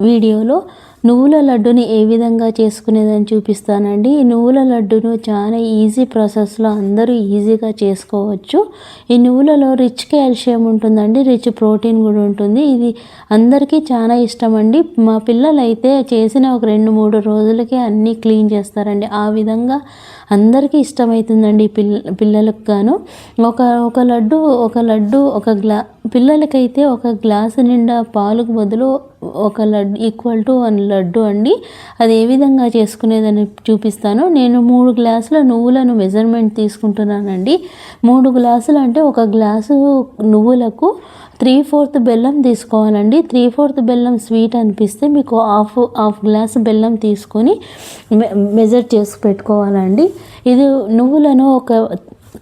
వీడియోలో నువ్వుల లడ్డుని ఏ విధంగా చేసుకునేదని చూపిస్తానండి. ఈ నువ్వుల లడ్డును చాలా ఈజీ ప్రాసెస్లో అందరూ ఈజీగా చేసుకోవచ్చు. ఈ నువ్వులలో రిచ్ కాల్షియం ఉంటుందండి. రిచ్ ప్రోటీన్ కూడా ఉంటుంది. ఇది అందరికీ చాలా ఇష్టం అండి మా పిల్లలు అయితే చేసిన ఒక రెండు మూడు రోజులకే అన్నీ క్లీన్ చేస్తారండి. ఆ విధంగా అందరికీ ఇష్టమవుతుందండి పిల్ల పిల్లలకు గాను. ఒక ఒక లడ్డు ఒక లడ్డు ఒక గ్లా పిల్లలకైతే ఒక గ్లాసు నిండా పాలకు బదులు ఒక laddu equal to one laddu అండి. అది ఏ విధంగా చేసుకునేదని చూపిస్తాను. నేను మూడు గ్లాసుల నువ్వులను మెజర్మెంట్ తీసుకుంటున్నానండి. మూడు గ్లాసులు అంటే ఒక గ్లాసు నువ్వులకు త్రీ ఫోర్త్ బెల్లం తీసుకోవాలండి. త్రీ ఫోర్త్ బెల్లం స్వీట్ అనిపిస్తే మీకు హాఫ్ హాఫ్ గ్లాస్ బెల్లం తీసుకొని మెజర్ చేసి పెట్టుకోవాలండి. ఇది నువ్వులను ఒక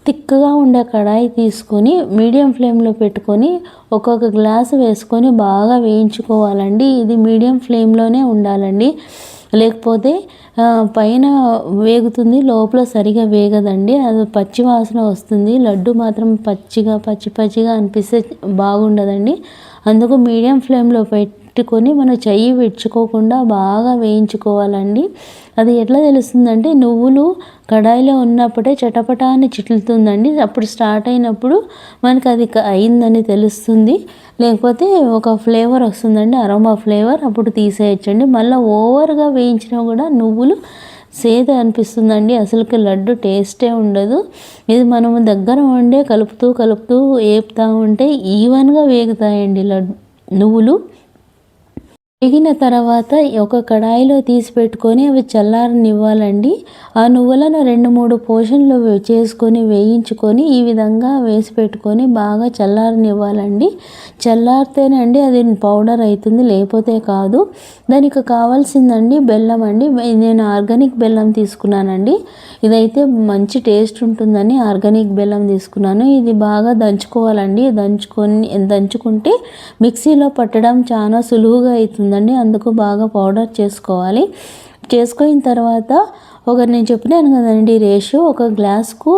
థిక్గా ఉండే కడాయి తీసుకొని మీడియం ఫ్లేమ్లో పెట్టుకొని ఒక్కొక్క గ్లాస్ వేసుకొని బాగా వేయించుకోవాలండి. ఇది మీడియం ఫ్లేమ్లోనే ఉండాలండి. లేకపోతే పైన వేగుతుంది లోపల సరిగా వేగదండి. అది పచ్చి వాసన వస్తుంది. లడ్డు మాత్రం పచ్చిగా పచ్చి పచ్చిగా అనిపిస్తే బాగుండదండి. అందుకు మీడియం ఫ్లేమ్లో పెట్టి పెట్టుకొని మనం చెయ్యి విడుచుకోకుండా బాగా వేయించుకోవాలండి. అది ఎట్లా తెలుస్తుందంటే నువ్వులు కడాయిలో ఉన్నప్పుడే చటపటాన్ని చిట్లుతుందండి. అప్పుడు స్టార్ట్ అయినప్పుడు మనకి అది అయిందని తెలుస్తుంది. లేకపోతే ఒక ఫ్లేవర్ వస్తుందండి అరోమా ఫ్లేవర్. అప్పుడు తీసేయచ్చండి. మళ్ళీ ఓవర్గా వేయించినా కూడా నువ్వులు సేద అనిపిస్తుందండి. అసలుకి లడ్డు టేస్టే ఉండదు. ఇది మనము దగ్గర ఉండే కలుపుతూ కలుపుతూ వేపుతూ ఉంటే ఈవెన్గా వేగుతాయండి లడ్డు నువ్వులు. వేగిన తర్వాత ఒక కడాయిలో తీసి పెట్టుకొని అవి చల్లారనివ్వాలండి. ఆ నువ్వులను రెండు మూడు పోషన్లు చేసుకొని వేయించుకొని ఈ విధంగా వేసి పెట్టుకొని బాగా చల్లారనివ్వాలండి. చల్లారితేనండి అది పౌడర్ అవుతుంది లేకపోతే కాదు. దానికి కావాల్సిందండి బెల్లం అండి. నేను ఆర్గానిక్ బెల్లం తీసుకున్నానండి. ఇదైతే మంచి టేస్ట్ ఉంటుందని ఆర్గానిక్ బెల్లం తీసుకున్నాను. ఇది బాగా దంచుకోవాలండి. దంచుకొని దంచుకుంటే మిక్సీలో పట్టడం చాలా సులువుగా అవుతుంది ఉంటుందండి అందుకు బాగా పౌడర్ చేసుకోవాలి. చేసుకున్న తర్వాత ఒకరు నేను చెప్పినాను కదండి రేషియో ఒక గ్లాస్కు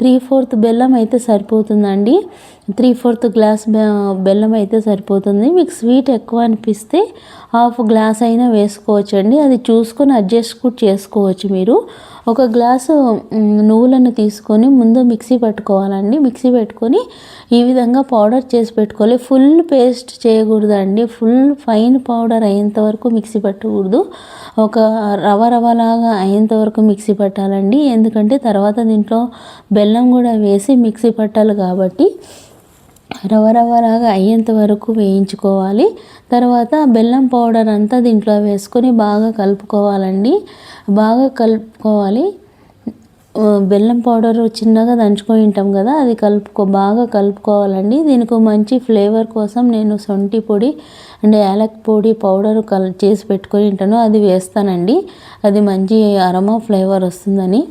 త్రీ ఫోర్త్ బెల్లం అయితే సరిపోతుందండి. త్రీ ఫోర్త్ గ్లాస్ బెల్లం అయితే సరిపోతుంది. మీకు స్వీట్ ఎక్కువ అనిపిస్తే హాఫ్ గ్లాస్ అయినా వేసుకోవచ్చండి. అది చూసుకొని అడ్జస్ట్ కూడా చేసుకోవచ్చు మీరు. ఒక గ్లాసు నువ్వులను తీసుకొని ముందు మిక్సీ పెట్టుకోవాలండి. మిక్సీ పెట్టుకొని ఈ విధంగా పౌడర్ చేసి పెట్టుకోవాలి. ఫుల్ పేస్ట్ చేయకూడదండి. ఫుల్ ఫైన్ పౌడర్ అయ్యేంత వరకు మిక్సీ పెట్టకూడదు. ఒక రవ రవలాగా అయ్యేంత వరకు మిక్సీ పట్టాలండి. ఎందుకంటే తర్వాత దీంట్లో బెల్లం కూడా వేసి మిక్సీ పట్టాలి కాబట్టి రవరవలాగా అయ్యేంత వరకు వేయించుకోవాలి. తర్వాత బెల్లం పౌడర్ అంతా దీంట్లో వేసుకొని బాగా కలుపుకోవాలండి. బాగా కలుపుకోవాలి. బెల్లం పౌడర్ చిన్నగా దంచుకొని ఉంటాం కదా అది కలుపుకో బాగా కలుపుకోవాలండి. దీనికి మంచి ఫ్లేవర్ కోసం నేను సొంటి పొడి అండ్ యాలక్ పొడి పౌడర్ కల్ చేసి పెట్టుకొని ఉంటాను. అది వేస్తానండి. అది మంచి అరమా ఫ్లేవర్ వస్తుందని.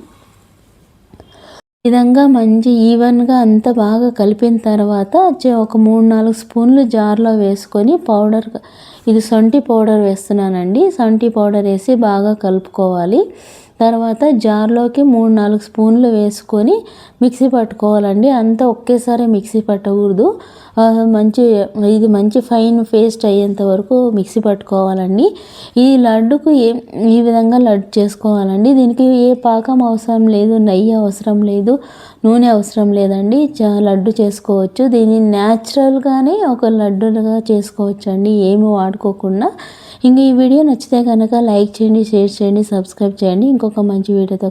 విధంగా మంచి ఈవెన్గా అంతా బాగా కలిపిన తర్వాత ఒక మూడు నాలుగు స్పూన్లు జార్లో వేసుకొని పౌడర్ ఇది సొంటి పౌడర్ వేస్తున్నానండి. సొంటి పౌడర్ వేసి బాగా కలుపుకోవాలి. తర్వాత జార్లోకి మూడు నాలుగు స్పూన్లు వేసుకొని మిక్సీ పట్టుకోవాలండి. అంతా ఒకేసారి మిక్సీ పట్టకూడదు. మంచి ఇది మంచి ఫైన్ పేస్ట్ అయ్యేంత వరకు మిక్సీ పట్టుకోవాలండి. ఈ లడ్డుకు ఏ ఈ విధంగా లడ్డు చేసుకోవాలండి. దీనికి ఏ పాకం అవసరం లేదు నెయ్యి అవసరం లేదు నూనె అవసరం లేదండి. లడ్డు చేసుకోవచ్చు. దీన్ని న్యాచురల్గానే ఒక లడ్డుగా చేసుకోవచ్చు అండి ఏమి వాడుకోకుండా. ఇంక ఈ వీడియో నచ్చితే కనుక లైక్ చేయండి షేర్ చేయండి సబ్స్క్రైబ్ చేయండి. ఇంకొక ఒక మంచి వీడియోతో